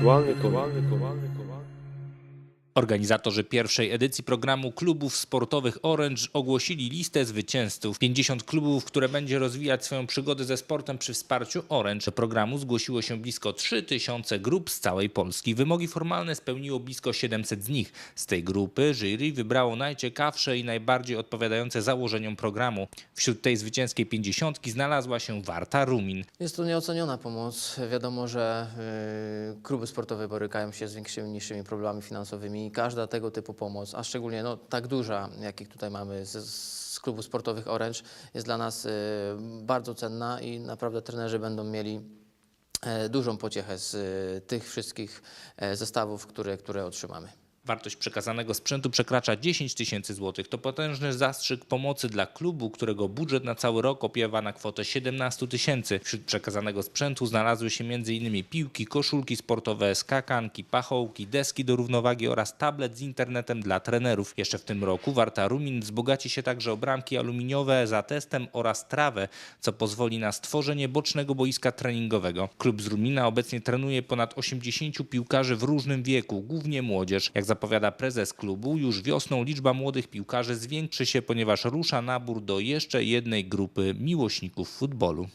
рятувальником. Organizatorzy pierwszej edycji programu klubów sportowych Orange ogłosili listę zwycięzców. 50 klubów, które będzie rozwijać swoją przygodę ze sportem przy wsparciu Orange. Programu zgłosiło się blisko 3000 grup z całej Polski. Wymogi formalne spełniło blisko 700 z nich. Z tej grupy jury wybrało najciekawsze i najbardziej odpowiadające założeniom programu. Wśród tej zwycięskiej pięćdziesiątki znalazła się Warta Rumin. Jest to nieoceniona pomoc. Wiadomo, że y, kluby sportowe borykają się z większymi, niższymi problemami finansowymi i każda tego typu pomoc, a szczególnie no, tak duża, jakich tutaj mamy z, z sportowych Orange, jest dla nas y, bardzo cenna i naprawdę trenerzy będą mieli e, dużą pociechę z y, tych wszystkich e, zestawów, które, które otrzymamy. Wartość przekazanego sprzętu przekracza 10 tysięcy złotych. To potężny zastrzyk pomocy dla klubu, którego budżet na cały rok opiewa na kwotę 17 tysięcy. Wśród przekazanego sprzętu znalazły się m.in. piłki, koszulki sportowe, skakanki, pachołki, deski do równowagi oraz tablet z internetem dla trenerów. Jeszcze w tym roku Warta Rumin wzbogaci się także o bramki aluminiowe za testem oraz trawę, co pozwoli na stworzenie bocznego boiska treningowego. Klub z Rumina obecnie trenuje ponad 80 piłkarzy w różnym wieku, głównie młodzież. Jak zapowiada prezes klubu, już wiosną liczba młodych piłkarzy zwiększy się, ponieważ rusza nabór do jeszcze jednej grupy miłośników futbolu.